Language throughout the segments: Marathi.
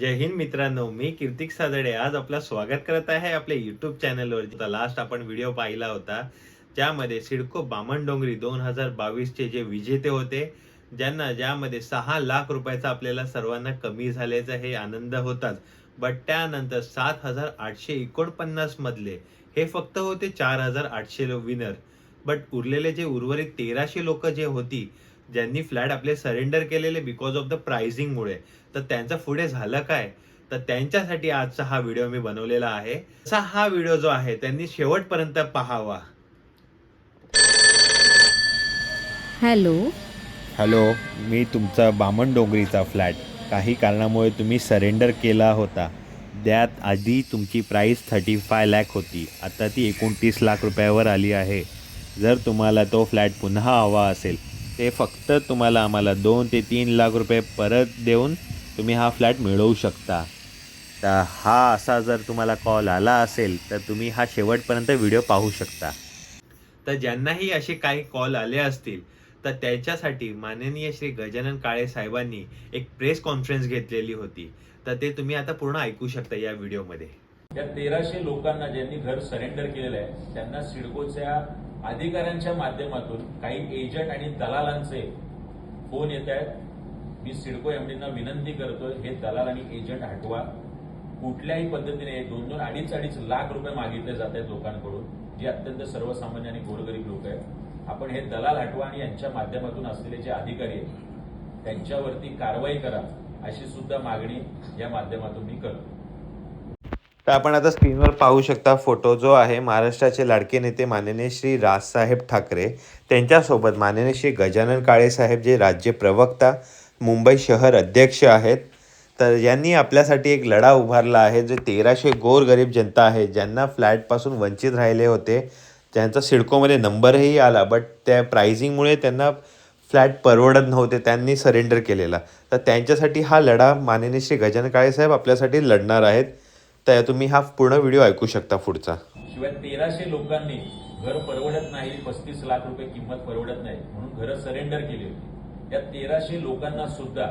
जय हिंद मित्रांनो मी कीर्तिक सादडे. आज आपलं स्वागत करत आहे आपल्या युट्यूब चॅनलवर लास्ट आपण व्हिडिओ पाहिला होता ज्यामध्ये सिडको बामणडोंगरी दोन हजार बावीसचे जे विजेते होते ज्यांना ज्यामध्ये सहा लाख रुपयाचा आपल्याला सर्वांना कमी झाल्याचा हे आनंद होताच. बट त्यानंतर सात हजार आठशे एकोणपन्नास मधले हे फक्त होते चार हजार आठशे विनर बट उरलेले जे उर्वरित तेराशे लोक जे होती ज्यांनी फ्लॅट आपले सरेंडर केलेले बिकॉज ऑफ द प्राइसिंगमुळे तर त्यांचं पुढे झालं काय? तर त्यांच्यासाठी आजचा हा व्हिडिओ मी बनवलेला आहे. असा हा व्हिडिओ जो आहे त्यांनी शेवटपर्यंत पाहावा. हॅलो. हॅलो मी तुमचा बामण डोंगरीचा फ्लॅट. काही कारणामुळे तुम्ही सरेंडर केला होता. त्यात आधी तुमची प्राईस थर्टी फाय लॅक होती. आता ती एकोणतीस लाख रुपयावर आली आहे. जर तुम्हाला तो फ्लॅट पुन्हा हवा असेल ते फक्त तुम्हाला आम्हाला दोन ते तीन लाख रुपये परत देऊन तुम्ही हा फ्लॅट मिळवू शकता. तर हा असा जर तुम्हाला कॉल आला असेल तर तुम्ही हा शेवटपर्यंत व्हिडिओ पाहू शकता. तर ज्यांनाही असे काही कॉल आले असतील तर त्याच्यासाठी माननीय श्री गजानन काळे साहेबांनी एक प्रेस कॉन्फरन्स घेतलेली होती. तर ते तुम्ही आता पूर्ण ऐकू शकता या व्हिडिओमध्ये. या तेराशे लोकांना ज्यांनी घर सरेंडर केलेलं आहे त्यांना सिडकोच्या अधिकाऱ्यांच्या माध्यमातून काही एजंट आणि दलालांचे फोन येत आहेत. मी सिडको एमडींना विनंती करतोय हे दलाल आणि एजंट हटवा. कुठल्याही पद्धतीने दोन दोन अडीच अडीच लाख रुपये मागितले जात आहेत लोकांकडून जे अत्यंत सर्वसामान्य आणि गोरगरीब लोक आहेत. आपण हे दलाल हटवा आणि यांच्या माध्यमातून असलेले जे अधिकारी आहेत त्यांच्यावरती कारवाई करा अशी सुद्धा मागणी या माध्यमातून मी करतो तर आपण आता स्क्रीनवर पाहू शकता फोटो जो आहे महाराष्ट्राचे लाडके नेते माननीय श्री राजसाहेब ठाकरे. त्यांच्यासोबत माननीय श्री गजानन काळेसाहेब जे राज्य प्रवक्ता मुंबई शहर अध्यक्ष आहेत. तर यांनी आपल्यासाठी एक लढा उभारला आहे जे तेराशे गोरगरीब जनता आहे ज्यांना फ्लॅटपासून वंचित राहिले होते. त्यांचा सिडकोमध्ये नंबरही आला बट त्या प्राइसिंगमुळे त्यांना फ्लॅट परवडत नव्हते त्यांनी सरेंडर केलेला. तर त्यांच्यासाठी हा लढा माननीय श्री गजानन काळे साहेब आपल्यासाठी लढणार आहेत. तर तुम्ही हा पूर्ण व्हिडिओ ऐकू शकता पुढचा. शिवाय तेराशे लोकांनी घर परवडत नाही पस्तीस लाख रुपये किंमत परवडत नाही म्हणून घरं सरेंडर केली होती. या तेराशे लोकांना सुद्धा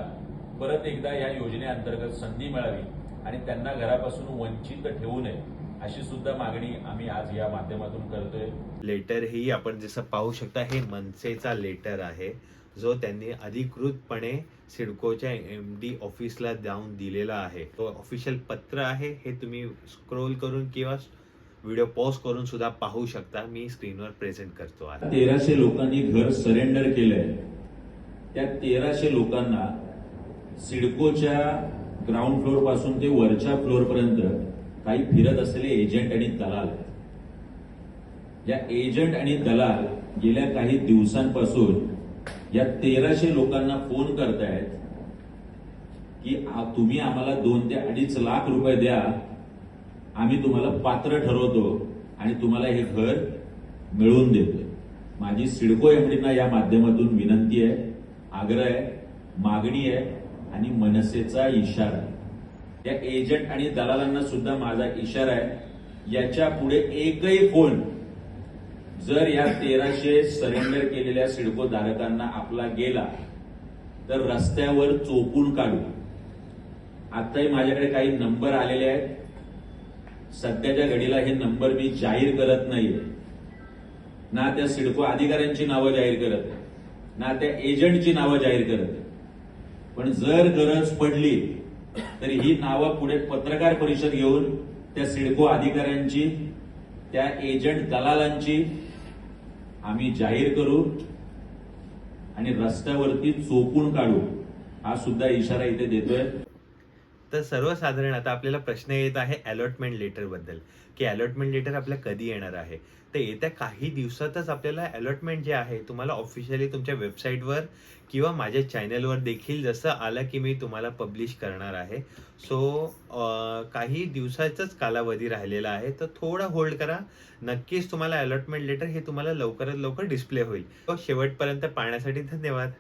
परत एकदा या योजनेअंतर्गत संधी मिळावी आणि त्यांना घरापासून वंचित ठेवू नये. अशी सुद्धा मागणी आम्ही आज या माध्यमातून करतोय. लेटर ही आपण जसं पाहू शकता हे मनसेचा लेटर आहे. जो त्यांनी अधिकृतपणे सिडकोच्या एम डी ऑफिसला जाऊन दिलेला आहे. तो ऑफिशियल पत्र आहे हे तुम्ही स्क्रोल करून किंवा व्हिडिओ पॉज करून सुद्धा पाहू शकता. मी स्क्रीनवर प्रेझेंट करतो आता. तेराशे लोकांनी घर सरेंडर केलंय. त्या तेराशे लोकांना सिडकोच्या ग्राउंड फ्लोअरपासून ते वरच्या फ्लोअर पर्यंत काही फिरत असलेले एजंट आणि दलाल. या एजंट आणि दलाल गेल्या काही दिवसांपासून या तेराशे लोकांना फोन करतायत की तुम्ही आम्हाला दोन ते अडीच लाख रुपये द्या. आम्ही तुम्हाला पात्र ठरवतो आणि तुम्हाला हे घर मिळवून देतोय. माझी सिडको एमडींना या माध्यमातून विनंती आहे आग्रह आहे मागणी आहे आणि मनसेचा इशारा या त्या एजंट आणि दलालांना सुद्धा माझा इशारा आहे. याच्यापुढे एकही फोन जर या तेराशे सरेंडर केलेल्या सिडको धारकांना आपला गेला तर रस्त्यावर चोपून काढू. आताही माझ्याकडे काही नंबर आलेले आहेत. सध्याच्या घडीला हे नंबर मी जाहीर करत नाहीये. ना त्या सिडको अधिकाऱ्यांची नावं जाहीर करत आहे ना त्या एजंटची नावं जाहीर करत आहे पण जर गरज पडली तर ही नावं पुढे पत्रकार परिषद घेऊन त्या सिडको अधिकाऱ्यांची त्या एजंट दलालांची आम्ही जाहीर करू आणि रस्त्यावरती चोपून काढू. हा सुद्धा इशारा इथे देतोय. तर सर्वसाधारण आता आपल्याला प्रश्न येत आहे अलॉटमेंट लेटरबद्दल की अलॉटमेंट लेटर आपल्या कधी येणार आहे? तर येत्या काही दिवसातच आपल्याला अलॉटमेंट जे आहे तुम्हाला ऑफिशियली तुमच्या वेबसाईटवर किंवा माझ्या चॅनलवर देखील जसं आलं की मी तुम्हाला पब्लिश करणार आहे. सो काही दिवसाचाच कालावधी राहिलेला आहे. तर थोडा होल्ड करा. नक्कीच तुम्हाला अलॉटमेंट लेटर हे तुम्हाला लवकरात लवकर डिस्प्ले होईल. शेवटपर्यंत पाहण्यासाठी धन्यवाद.